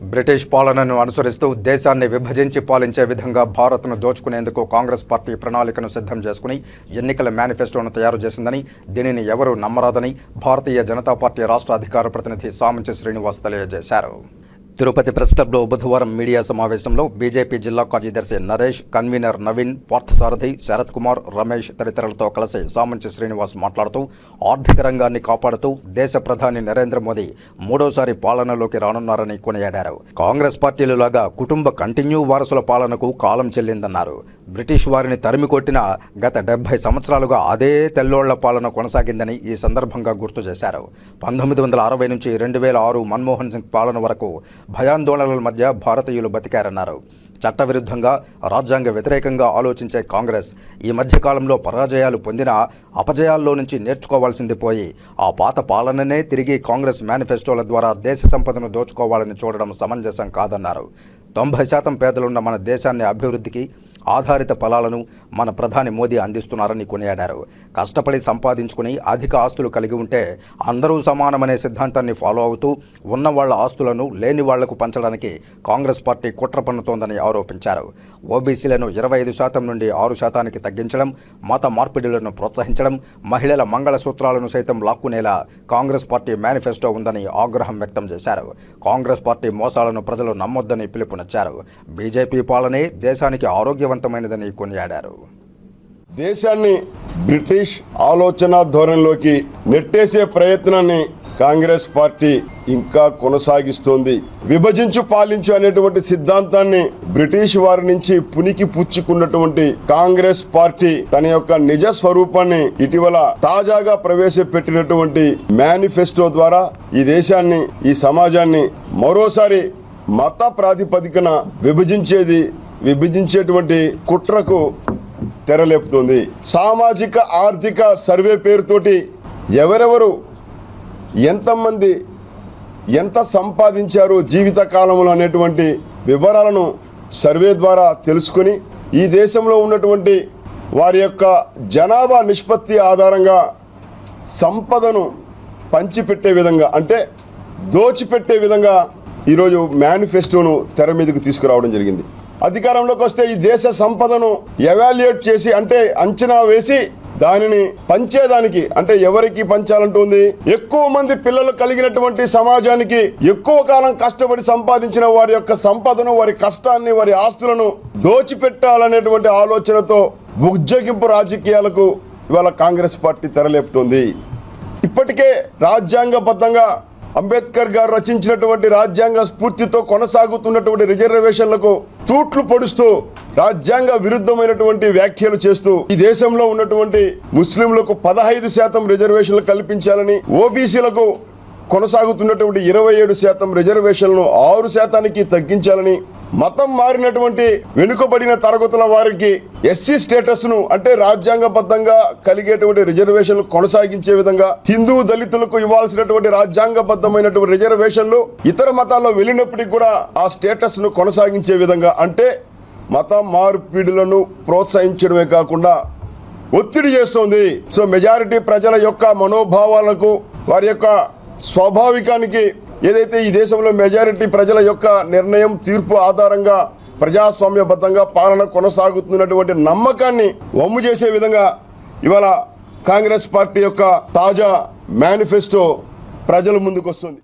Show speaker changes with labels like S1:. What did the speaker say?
S1: British పాలనను అనుసరిస్తూ దేశాన్ని విభజించి పాలించే విధంగా భారత్ను దోచుకునేందుకు కాంగ్రెస్ పార్టీ ప్రణాళికను సిద్ధం చేసుకుని ఎన్నికల మేనిఫెస్టోను తయారు చేసిందని దీనిని ఎవరూ నమ్మరాదని భారతీయ జనతా పార్టీ రాష్ట్ర అధికార ప్రతినిధి సామంచి శ్రీనివాస్ తెలియజేశారు. తిరుపతి ప్రెస్ క్లబ్లో బుధవారం మీడియా సమావేశంలో బీజేపీ జిల్లా కార్యదర్శి నరేష్ కన్వీనర్ నవీన్ పార్థసారథి శరత్ కుమార్ రమేష్ తదితరులతో కలిసి సామంచి శ్రీనివాస్ మాట్లాడుతూ ఆర్థిక రంగాన్ని కాపాడుతూ దేశ ప్రధాని నరేంద్ర మోదీ మూడోసారి పాలనలోకి రానున్నారని కొనియాడారు. కాంగ్రెస్ పార్టీలులాగా కుటుంబ కంటిన్యూ వారసుల పాలనకు కాలం చెల్లిందన్నారు. బ్రిటిష్ వారిని తరిమి కొట్టిన గత డెబ్బై సంవత్సరాలుగా అదే తెల్లోళ్ళ పాలన కొనసాగిందని ఈ సందర్భంగా గుర్తు చేశారు. పంతొమ్మిది వందల అరవై నుంచి రెండు వేల ఆరు మన్మోహన్ సింగ్ పాలన వరకు భయాందోళనల మధ్య భారతీయులు బతికారన్నారు. చట్టవిరుద్ధంగా రాజ్యాంగ వ్యతిరేకంగా ఆలోచించే కాంగ్రెస్ ఈ మధ్యకాలంలో పరాజయాలు పొందిన అపజయాల్లో నుంచి నేర్చుకోవాల్సింది పోయి ఆ పాత పాలననే తిరిగి కాంగ్రెస్ మేనిఫెస్టోల ద్వారా దేశ సంపదను దోచుకోవాలని చూడడం సమంజసం కాదన్నారు. తొంభై శాతం పేదలున్న మన దేశాన్ని అభివృద్ధికి ఆధారిత ఫలాలను మన ప్రధాని మోదీ అందిస్తున్నారని కొనియాడారు. కష్టపడి సంపాదించుకుని అధిక ఆస్తులు కలిగి ఉంటే అందరూ సమానమనే సిద్ధాంతాన్ని ఫాలో అవుతూ ఉన్న వాళ్ళ ఆస్తులను లేని వాళ్ళకు పంచడానికి కాంగ్రెస్ పార్టీ కుట్ర పన్నుతోందని ఆరోపించారు. ఓబీసీలను ఇరవై ఐదు శాతం నుండి ఆరు శాతానికి తగ్గించడం మత మార్పిడులను ప్రోత్సహించడం మహిళల మంగళసూత్రాలను సైతం లాక్కునేలా కాంగ్రెస్ పార్టీ మేనిఫెస్టో ఉందని ఆగ్రహం వ్యక్తం చేశారు. కాంగ్రెస్ పార్టీ మోసాలను ప్రజలు నమ్మొద్దని పిలుపునిచ్చారు. బీజేపీ పాలనే దేశానికి ఆరోగ్యవంతమైనదని కొనియాడారు.
S2: దేశాన్ని బ్రిటిష్ ఆలోచన ధోరణిలోకి నెట్టేసే ప్రయత్నాన్ని కాంగ్రెస్ పార్టీ ఇంకా కొనసాగిస్తోంది. విభజించు పాలించు అనేటువంటి సిద్ధాంతాన్ని బ్రిటిష్ వారి నుంచి పునికి పుచ్చుకున్నటువంటి కాంగ్రెస్ పార్టీ తన యొక్క నిజ స్వరూపాన్ని ఇటీవల తాజాగా ప్రవేశపెట్టినటువంటి మేనిఫెస్టో ద్వారా ఈ దేశాన్ని ఈ సమాజాన్ని మరోసారి మత ప్రాతిపదికన విభజించేది విభజించేటువంటి కుట్రకు తెరలేపుతుంది. సామాజిక ఆర్థిక సర్వే పేరుతోటి ఎవరెవరు ఎంతమంది ఎంత సంపాదించారు జీవిత కాలంలో అనేటువంటి వివరాలను సర్వే ద్వారా తెలుసుకుని ఈ దేశంలో ఉన్నటువంటి వారి యొక్క జనాభా నిష్పత్తి ఆధారంగా సంపదను పంచిపెట్టే విధంగా అంటే దోచిపెట్టే విధంగా ఈరోజు మేనిఫెస్టోను తెర మీదకు తీసుకురావడం జరిగింది. అధికారంలోకి వస్తే ఈ దేశ సంపదను ఎవాల్యుయేట్ చేసి అంటే అంచనా వేసి దానిని పంచేదానికి అంటే ఎవరికి పంచాలంటుంది? ఎక్కువ మంది పిల్లలు కలిగినటువంటి సమాజానికి ఎక్కువ కాలం కష్టపడి సంపాదించిన వారి యొక్క సంపదను వారి కష్టాన్ని వారి ఆస్తులను దోచిపెట్టాలనేటువంటి ఆలోచనతో బుజ్జగింపు రాజకీయాలకు ఇవాళ కాంగ్రెస్ పార్టీ తెరలేపుతోంది. ఇప్పటికే రాజ్యాంగబద్ధంగా అంబేద్కర్ గారు రచించినటువంటి రాజ్యాంగ స్ఫూర్తితో కొనసాగుతున్నటువంటి రిజర్వేషన్లకు తూట్లు పొడుస్తూ రాజ్యాంగ విరుద్ధమైనటువంటి వ్యాఖ్యలు చేస్తూ ఈ దేశంలో ఉన్నటువంటి ముస్లింలకు పదహైదు శాతం రిజర్వేషన్లు కల్పించాలని ఓబీసీలకు కొనసాగుతున్నటువంటి ఇరవై ఏడు శాతం రిజర్వేషన్లను ఆరు శాతానికి తగ్గించాలని మతం మారినటువంటి వెనుకబడిన తరగతుల వారికి ఎస్సీ స్టేటస్ను అంటే రాజ్యాంగబద్ధంగా కలిగేటువంటి రిజర్వేషన్లు కొనసాగించే విధంగా హిందూ దళితులకు ఇవ్వాల్సినటువంటి రాజ్యాంగబద్ధమైనటువంటి రిజర్వేషన్లు ఇతర మతాల్లో వెళ్ళినప్పటికీ కూడా ఆ స్టేటస్ను కొనసాగించే విధంగా అంటే మత మార్పిడులను ప్రోత్సహించడమే కాకుండా ఒత్తిడి చేస్తోంది. సో మెజారిటీ ప్రజల యొక్క మనోభావాలకు వారి యొక్క స్వాభావికానికి ఏదైతే ఈ దేశంలో మెజారిటీ ప్రజల యొక్క నిర్ణయం తీర్పు ఆధారంగా ప్రజాస్వామ్యబద్ధంగా పాలన కొనసాగుతున్నటువంటి నమ్మకాన్ని వమ్ము చేసే విధంగా ఇవాళ కాంగ్రెస్ పార్టీ యొక్క తాజా మేనిఫెస్టో ప్రజల ముందుకు వస్తుంది